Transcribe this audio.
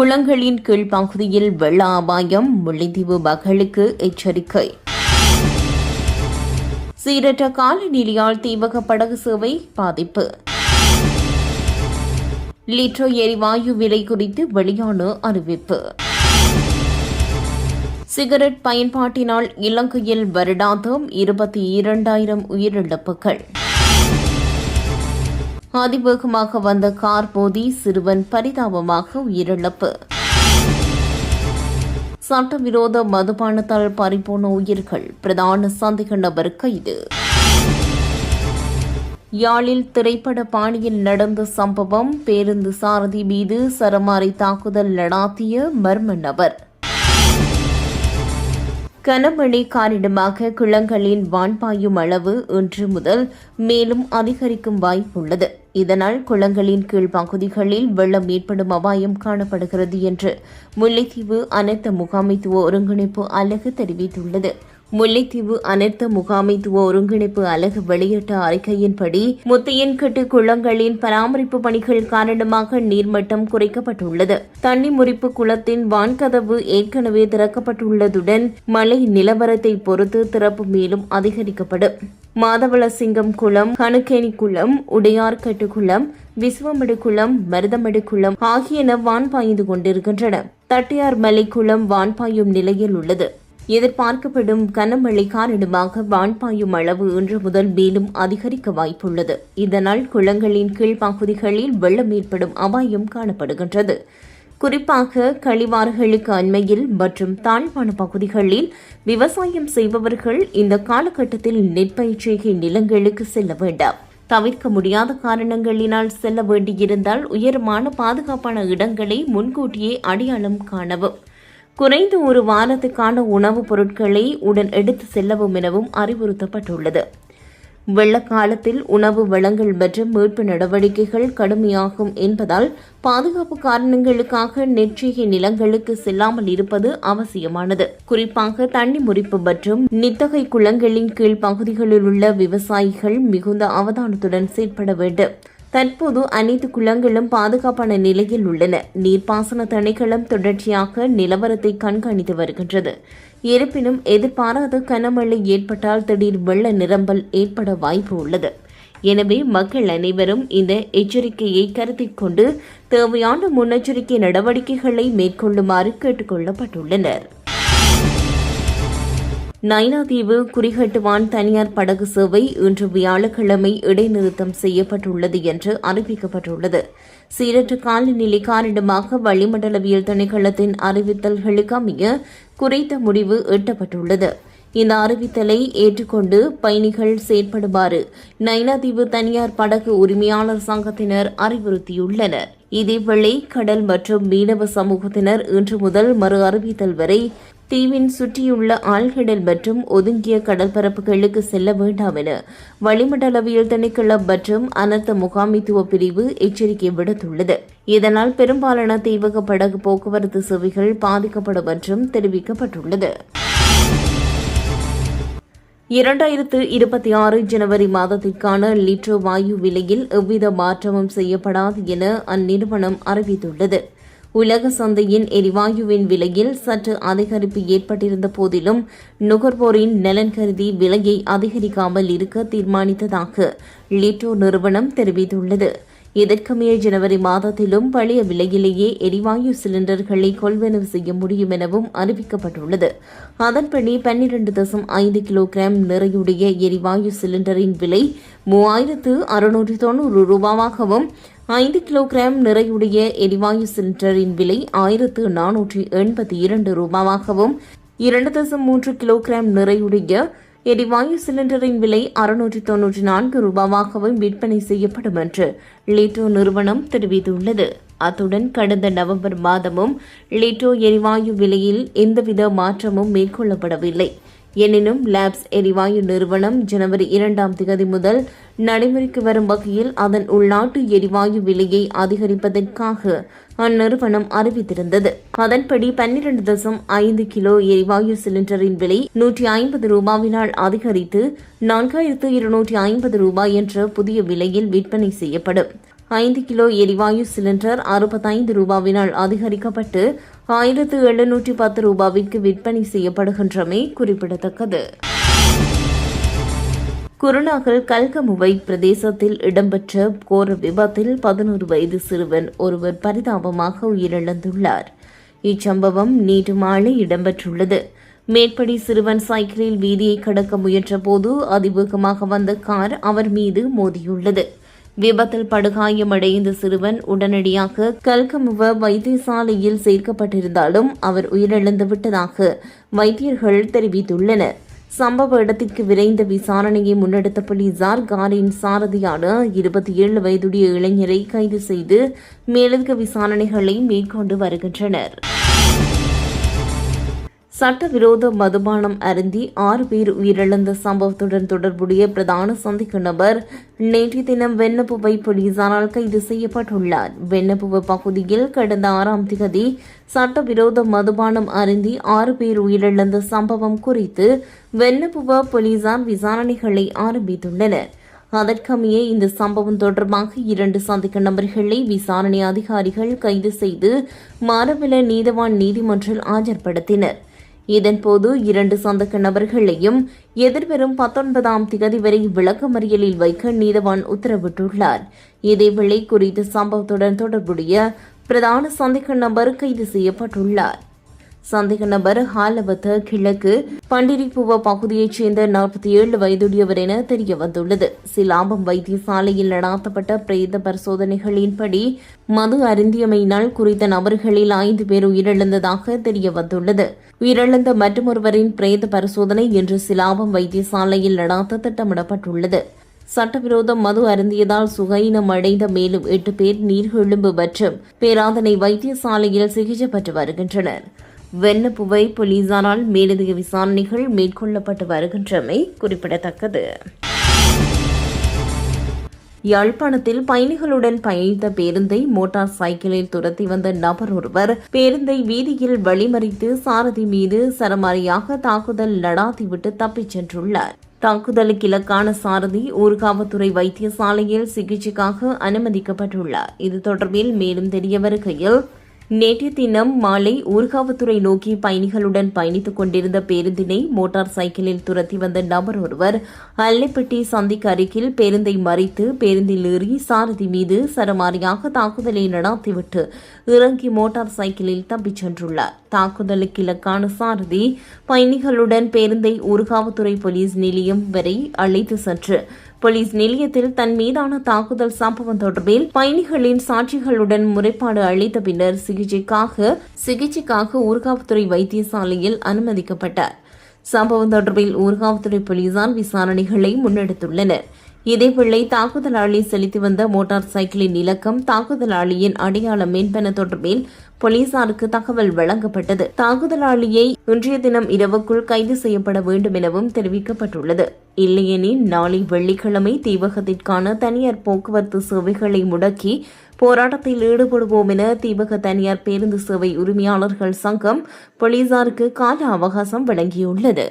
குளங்களின் கீழ் பகுதியில் வெள்ள அபாயம் முல்லைத்தீவு மக்களுக்கு எச்சரிக்கை. சீரற்ற காலநிலையால் தீவக படகு சேவை பாதிப்பு. லிட்ரோ எரிவாயு விலை குறித்து வெளியான அறிவிப்பு. சிகரெட் பயன்பாட்டினால் இலங்கையில் வருடாந்தம் இருபத்தி இரண்டாயிரம் உயிரிழப்புகள். அதிவேகமாக வந்த கார் மோதி சிறுவன் பரிதாபமாக உயிரிழப்பு. சட்டவிரோத மதுபானத்தால் பறிபோன உயிர்கள். பிரதான சந்தேக நபர் கைது. யாழில் திரைப்பட பாணியில் நடந்த சம்பவம் பேருந்து சாரதி மீது சரமாரி தாக்குதல் நடாத்திய மர்ம நபர். கனமழை காரணமாக குளங்களின் வான்பாயும் அளவு இன்று முதல் மேலும் அதிகரிக்கும் வாய்ப்புள்ளது. இதனால் குளங்களின் கீழ் பகுதிகளில் வெள்ளம் ஏற்படும் அபாயம் காணப்படுகிறது என்று முல்லைத்தீவு அனைத்து முகாமைத்துவ ஒருங்கிணைப்பு அலகு தெரிவித்துள்ளது. முல்லைத்தீவு அனர்த்த முகாமைத்துவ ஒருங்கிணைப்பு அலகு வெளியிட்ட அறிக்கையின்படி முத்தையன்கட்டு குளங்களின் பராமரிப்பு பணிகள் காரணமாக நீர்மட்டம் குறைக்கப்பட்டுள்ளது. தண்ணி முறிப்பு குளத்தின் வான்கதவு ஏற்கனவே திறக்கப்பட்டுள்ளதுடன் மழை நிலவரத்தை பொறுத்து திறப்பு மேலும் அதிகரிக்கப்படும். மாதவளசிங்கம் குளம் கணுக்கேணி குளம் உடையார்கட்டு குளம் விஸ்வமடு குளம் மருதமடு குளம் ஆகியன வான் பாய்ந்து கொண்டிருக்கின்றன. தட்டியார் மலை குளம் வான்பாயும் நிலையில் உள்ளது. எதிர்பார்க்கப்படும் கனமழை காரணமாக வான்பாயும் அளவு இன்று முதல் மேலும் அதிகரிக்க வாய்ப்புள்ளது. இதனால் குளங்களின் கீழ்ப்பகுதிகளில் வெள்ளம் ஏற்படும் அபாயம் காணப்படுகின்றது. குறிப்பாக கழிவாறுகளுக்கு அண்மையில் மற்றும் தாழ்வான பகுதிகளில் விவசாயம் செய்பவர்கள் இந்த காலகட்டத்தில் நெற்பயிற்சிகை நிலங்களுக்கு செல்ல வேண்டாம். தவிர்க்க முடியாத காரணங்களினால் செல்ல வேண்டியிருந்தால் உயரமான பாதுகாப்பான இடங்களை முன்கூட்டியே அடையாளம் காணவும். குறைந்த ஒரு வாரத்துக்கான உணவுப் பொருட்களை உடன் எடுத்து செல்லவும் எனவும் அறிவுறுத்தப்பட்டுள்ளது. வெள்ளக்காலத்தில் உணவு வளங்கள் மற்றும் மீட்பு நடவடிக்கைகள் கடுமையாகும் என்பதால் பாதுகாப்பு காரணங்களுக்காக நெற்றிகை நிலங்களுக்கு செல்லாமல் இருப்பது அவசியமானது. குறிப்பாக தண்ணி முறிப்பு மற்றும் நித்தகை குளங்களின் கீழ் பகுதிகளில் உள்ள விவசாயிகள் மிகுந்த அவதானத்துடன் செயற்பட வேண்டும். தற்போது அனைத்து குளங்களும் பாதுகாப்பான நிலையில் உள்ளன. நீர்ப்பாசன திணைக்களம் தொடர்ச்சியாக நிலவரத்தை கண்காணித்து வருகின்றது. இருப்பினும் எதிர்பாராத கனமழை ஏற்பட்டால் திடீர் வெள்ள நிரம்பல் ஏற்பட வாய்ப்பு உள்ளது. எனவே மக்கள் அனைவரும் இந்த எச்சரிக்கையை கருத்தில் கொண்டு தேவையான முன்னெச்சரிக்கை நடவடிக்கைகளை மேற்கொள்ளுமாறு கேட்டுக்கொள்ளப்பட்டுள்ளனர். நைனாதீவு குறிகட்டுவான் தனியார் படகு சேவை இன்று வியாழக்கிழமை இடைநிறுத்தம் செய்யப்பட்டுள்ளது என்று அறிவிக்கப்பட்டுள்ளது. சீரற்ற காலநிலை காரணமாக வளிமண்டலவியல் திணைக்களத்தின் அறிவித்தல்களுக்கு அமைய குறைத்த முடிவு எட்டப்பட்டுள்ளது. இந்த அறிவித்தலை ஏற்றுக்கொண்டு பயணிகள் செயற்படுமாறு நைனாதீவு தனியார் படகு உரிமையாளர் சங்கத்தினர் அறிவுறுத்தியுள்ளனர். இதேவேளை கடல் மற்றும் மீனவ சமூகத்தினர் இன்று முதல் மறு அறிவித்தல் வரை தீவின் சுற்றியுள்ள ஆழ்கடல் மற்றும் ஒதுங்கிய கடற்பரப்புகளுக்கு செல்ல வேண்டாம் என வளிமண்டலவியல் திணைக்களம் மற்றும் அனர்த்த முகாமித்துவ பிரிவு எச்சரிக்கை விடுத்துள்ளது. இதனால் பெரும்பாலான தீவக படகு போக்குவரத்து சேவைகள் பாதிக்கப்படும் என்றும் தெரிவிக்கப்பட்டுள்ளது. இரண்டாயிரத்து இருபத்தி ஆறு ஜனவரி மாதத்திற்கான லிட்டர் வாயு விலையில் எவ்வித மாற்றமும் செய்யப்படாது என அந்நிறுவனம் அறிவித்துள்ளது. உலக சந்தையின் எரிவாயுவின் விலையில் சற்று அதிகரிப்பு ஏற்பட்டிருந்த போதிலும் நுகர்வோரின் நலன் கருதி விலையை அதிகரிக்காமல் இருக்க தீர்மானித்ததாக லிட்டோ நிறுவனம் தெரிவித்துள்ளது. இதற்கமைய ஜனவரி மாதத்திலும் பழைய விலையிலேயே எரிவாயு சிலிண்டர்களை கொள்வனவு செய்ய முடியும் எனவும் அறிவிக்கப்பட்டுள்ளது. அதன்படி பன்னிரண்டு தசம் ஐந்து கிலோகிராம் நிறையுடைய எரிவாயு சிலிண்டரின் விலை மூவாயிரத்து அறுநூற்று தொன்னூறு ரூபாவாகவும் ஐந்து கிலோகிராம் நிறையுடைய எரிவாயு சிலிண்டரின் விலை ஆயிரத்து நானூற்றி எண்பத்தி இரண்டு ரூபாவாகவும் இரண்டு தசம் மூன்று கிலோகிராம் நிறையுடைய எரிவாயு சிலிண்டரின் விலை அறுநூற்றி தொன்னூற்றி நான்கு ரூபாவாகவும் விற்பனை செய்யப்படும் என்று லீட்டோ நிறுவனம் தெரிவித்துள்ளது. அத்துடன் கடந்த நவம்பர் மாதமும் லீட்டோ எரிவாயு விலையில் எந்தவித மாற்றமும் மேற்கொள்ளப்படவில்லை. எனினும் லேப்ஸ் எரிவாயு நிறுவனம் ஜனவரி இரண்டாம் தேதி முதல் நடைமுறைக்கு வரும் வகையில் அதன் உள்நாட்டு எரிவாயு விலையை அதிகரிப்பதற்காக அந்நிறுவனம் அறிவித்திருந்தது. அதன்படி பன்னிரண்டு தசம் ஐந்து கிலோ எரிவாயு சிலிண்டரின் விலை நூற்றி ஐம்பது ரூபாவினால் அதிகரித்து நான்காயிரத்து இருநூற்றி ஐம்பது ரூபாய் என்ற புதிய விலையில் விற்பனை செய்யப்படும். ஐந்து கிலோ எரிவாயு சிலிண்டர் அறுபத்தைந்து ரூபாவினால் அதிகரிக்கப்பட்டு ஆயிரத்து எழுநூற்றி பத்து ரூபாவிற்கு விற்பனை செய்யப்படுகின்றமை குறிப்பிடத்தக்கது. குருநாகல் கல்கமுவை பிரதேசத்தில் இடம்பெற்ற கோர விபத்தில் பதினோரு வயது சிறுவன் ஒருவர் பரிதாபமாக உயிரிழந்துள்ளார். இச்சம்பவம் நேற்று மாலை இடம்பெற்றுள்ளது. மேற்படி சிறுவன் சைக்கிளில் வீதியை கடக்க முயன்றபோது அதிவேகமாக வந்த கார் அவர் மீது மோதியுள்ளது. விபத்தில் படுகாயமடைந்த சிறுவன் உடனடியாக கல்கமுவ வைத்தியசாலையில் சேர்க்கப்பட்டிருந்தாலும் அவர் உயிரிழந்து விட்டதாக வைத்தியர்கள் தெரிவித்துள்ளனர். சம்பவ இடத்திற்கு விரைந்த விசாரணையை முன்னெடுத்த போலீசார் காரின் சாரதியான இருபத்தி ஏழு வயதுடைய இளைஞரை கைது செய்து மேலதிக விசாரணைகளை மேற்கொண்டு வருகின்றனர். சட்டவிரோத மதுபானம் அருந்தி ஆறு பேர் உயிரிழந்த சம்பவத்துடன் தொடர்புடைய பிரதான சந்திக்க நபர் நேற்று தினம் வெண்ணப்புவை போலீசாரால் கைது செய்யப்பட்டுள்ளார். வெண்ணப்புவ பகுதியில் கடந்த ஆறாம் திகதி சட்டவிரோத மதுபானம் அருந்தி ஆறு பேர் உயிரிழந்த சம்பவம் குறித்து வெண்ணப்புவ போலீசார் விசாரணைகளை ஆரம்பித்துள்ளனர். அதற்கமைய இந்த சம்பவம் தொடர்பாக இரண்டு சந்திக்க நபர்களை விசாரணை அதிகாரிகள் கைது செய்து மாரவில நீதவான் நீதிமன்றில் ஆஜர்படுத்தினர். இதன்போது இரண்டு சொந்தக்க நபர்களையும் எதிர்வரும் பத்தொன்பதாம் திகதி வரை விளக்கமறியலில் வைக்க நீதவான் உத்தரவிட்டுள்ளார். இதேவேளை குறித்த சம்பவத்துடன் தொடர்புடைய பிரதான சந்தேக நபர் கைது செய்யப்பட்டுள்ளார். சந்தேக நபர் ஹாலவத்த கிழக்கு பண்டிரிப்புவ பகுதியைச் சேர்ந்த நாற்பத்தி ஏழு வயதுடையவர் என தெரிய வந்துள்ளது சிலாபம் வைத்தியசாலையில் நடாத்தப்பட்ட பிரேத பரிசோதனைகளின்படி மது அருந்தியமையினால் குறித்த நபர்களில் ஐந்து பேர் உயிரிழந்ததாக தெரிய வந்துள்ளது உயிரிழந்த மற்றொருவரின் பிரேத பரிசோதனை இன்று சிலாபம் வைத்தியசாலையில் நடாத்த திட்டமிடப்பட்டுள்ளது. சட்டவிரோத மது அருந்தியதால் சுகையினம் அடைந்த மேலும் எட்டு பேர் நீர்கொழும்பு மற்றும் பேராதனை வைத்தியசாலையில் சிகிச்சை பெற்று வருகின்றனர். வெண்ணப்புவை போலீசாரால் மேலதிக விசாரணைகள் மேற்கொள்ளப்பட்டு வருகின்றமை குறிப்பிடத்தக்கது. யாழ்ப்பாணத்தில் பயணிகளுடன் பயணித்த பேருந்தை மோட்டார் சைக்கிளில் துரத்தி வந்த நபர் ஒருவர் பேருந்தை வீதியில் வழிமறித்து சாரதி மீது சரமாரியாக தாக்குதல் நடாத்திவிட்டு தப்பிச் சென்றுள்ளார். தாக்குதலுக்கு இலக்கான சாரதி ஊர்காவத்துறை வைத்தியசாலையில் சிகிச்சைக்காக அனுமதிக்கப்பட்டுள்ளார். இது தொடர்பில் மேலும் தெரிய வருகையில் நேற்று தினம் மாலை ஊர்காவத்துறை நோக்கி பயணிகளுடன் பயணித்துக் கொண்டிருந்த பேருந்தினை மோட்டார் சைக்கிளில் துரத்தி வந்த நபர் ஒருவர் அல்லைப்பட்டி சந்திக்கு அருகில் பேருந்தை மறித்து பேருந்தில் ஏறி சாரதி மீது சரமாரியாக தாக்குதலை நடாத்திவிட்டு இறங்கி மோட்டார் சைக்கிளில் தப்பிச் சென்றுள்ளார். தாக்குதலுக்கு இலக்கான சாரதி பயணிகளுடன் பேருந்தை ஊர்காவத்துறை போலீஸ் நிலையம் வரை அழைத்து சென்று போலீஸ் நிலையத்தில் தன் மீதான தாக்குதல் சம்பவம் தொடர்பில் பயணிகளின் சாட்சிகளுடன் முறைப்பாடு அளித்த பின்னர் சிகிச்சைக்காக சிகிச்சைக்காக ஊர்காவத்துறை வைத்தியசாலையில் அனுமதிக்கப்பட்டார். சம்பவம் தொடர்பில் ஊர்காவத்துறை போலீசார் விசாரணைகளை முன்னெடுத்துள்ளனர். இதேவேளை தாக்குதலாளி செலுத்தி வந்த மோட்டார் சைக்கிளின் இலக்கம் தாக்குதலாளியின் அடையாளம் என்பன தொடர்பில் போலீசாருக்கு தகவல் வழங்கப்பட்டது. தாக்குதலாளியை இன்றைய தினம் இரவுக்குள் கைது செய்யப்பட வேண்டும் எனவும் தெரிவிக்கப்பட்டுள்ளது. இல்லையெனில் நாளை வெள்ளிக்கிழமை தீவகத்திற்கான தனியார் போக்குவரத்து சேவைகளை முடக்கி போராட்டத்தில் ஈடுபடுவோம் என தீவக தனியார் பேருந்து சேவை உரிமையாளர்கள் சங்கம் போலீசாருக்கு கால அவகாசம் வழங்கியுள்ளது.